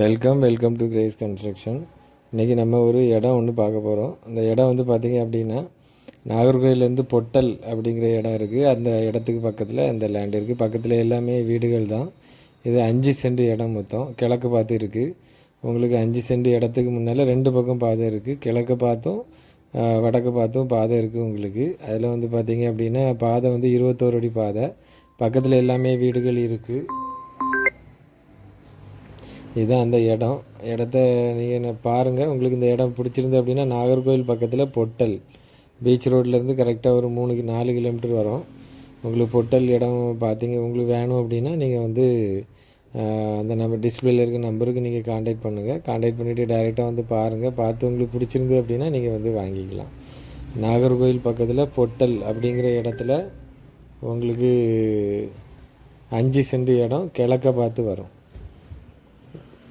Welcome welcome to Grace construction இன்றைக்கி நம்ம ஒரு இடம் ஒன்று பார்க்க போகிறோம் அந்த இடம் வந்து பார்த்திங்க அப்படின்னா நாகர்கோயிலேருந்து பொட்டல் அப்படிங்கிற இடம் இருக்குது அந்த இடத்துக்கு பக்கத்தில் அந்த லேண்ட் இருக்குது பக்கத்தில் எல்லாமே வீடுகள் தான். இது அஞ்சு சென்ட் இடம் மொத்தம். கிழக்கு பார்த்து இருக்குது உங்களுக்கு அஞ்சு சென்ட் இடத்துக்கு முன்னால் ரெண்டு பக்கம் பாதை இருக்குது கிழக்கு பார்த்தும் வடக்கு பார்த்தும் பாதை இருக்குது உங்களுக்கு. அதில் வந்து பார்த்திங்க அப்படின்னா பாதை வந்து இருபத்தோரு அடி பாதை. பக்கத்தில் எல்லாமே வீடுகள் இருக்குது இதுதான் அந்த இடம். இடத்த நீங்கள் பாருங்கள் உங்களுக்கு இந்த இடம் பிடிச்சிருந்து அப்படின்னா நாகர்கோவில் பக்கத்தில் பொட்டல். பீச் ரோட்லேருந்து கரெக்டாக ஒரு மூணு நாலு கிலோமீட்டர் வரும். உங்களுக்கு பொட்டல் இடம் பார்த்தீங்க உங்களுக்கு வேணும் அப்படின்னா நீங்கள் வந்து அந்த நம்பர் டிஸ்பிளேல இருக்க நம்பருக்கு நீங்கள் காண்டாக்ட் பண்ணுங்கள் காண்டாக்ட் பண்ணிவிட்டு டைரெக்டாக வந்து பாருங்கள் பார்த்து உங்களுக்கு பிடிச்சிருந்து அப்படின்னா நீங்கள் வந்து வாங்கிக்கலாம். நாகர்கோவில் பக்கத்தில் பொட்டல் அப்படிங்கிற இடத்துல உங்களுக்கு அஞ்சு சென்ட் இடம் கிழக்க பார்த்து வரும்.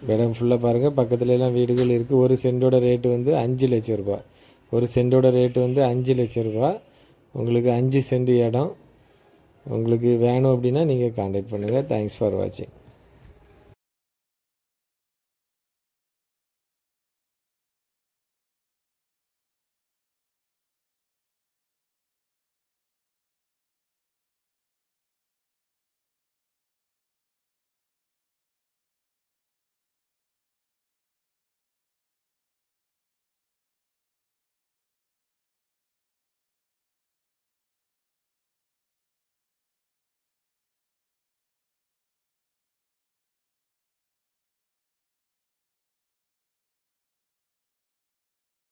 இடம் ஃபுல்லாக பாருங்கள் பக்கத்துல எல்லாம் வீடுகள் இருக்குது ஒரு சென்டோட ரேட்டு வந்து அஞ்சு லட்சம் ரூபா. ஒரு சென்டோட ரேட்டு வந்து அஞ்சு லட்சம் ரூபா. உங்களுக்கு அஞ்சு சென்ட் இடம். உங்களுக்கு வேணும் அப்படின்னா நீங்கள் காண்டாக்ட் பண்ணுங்கள் தேங்க்ஸ் ஃபார் வாட்சிங்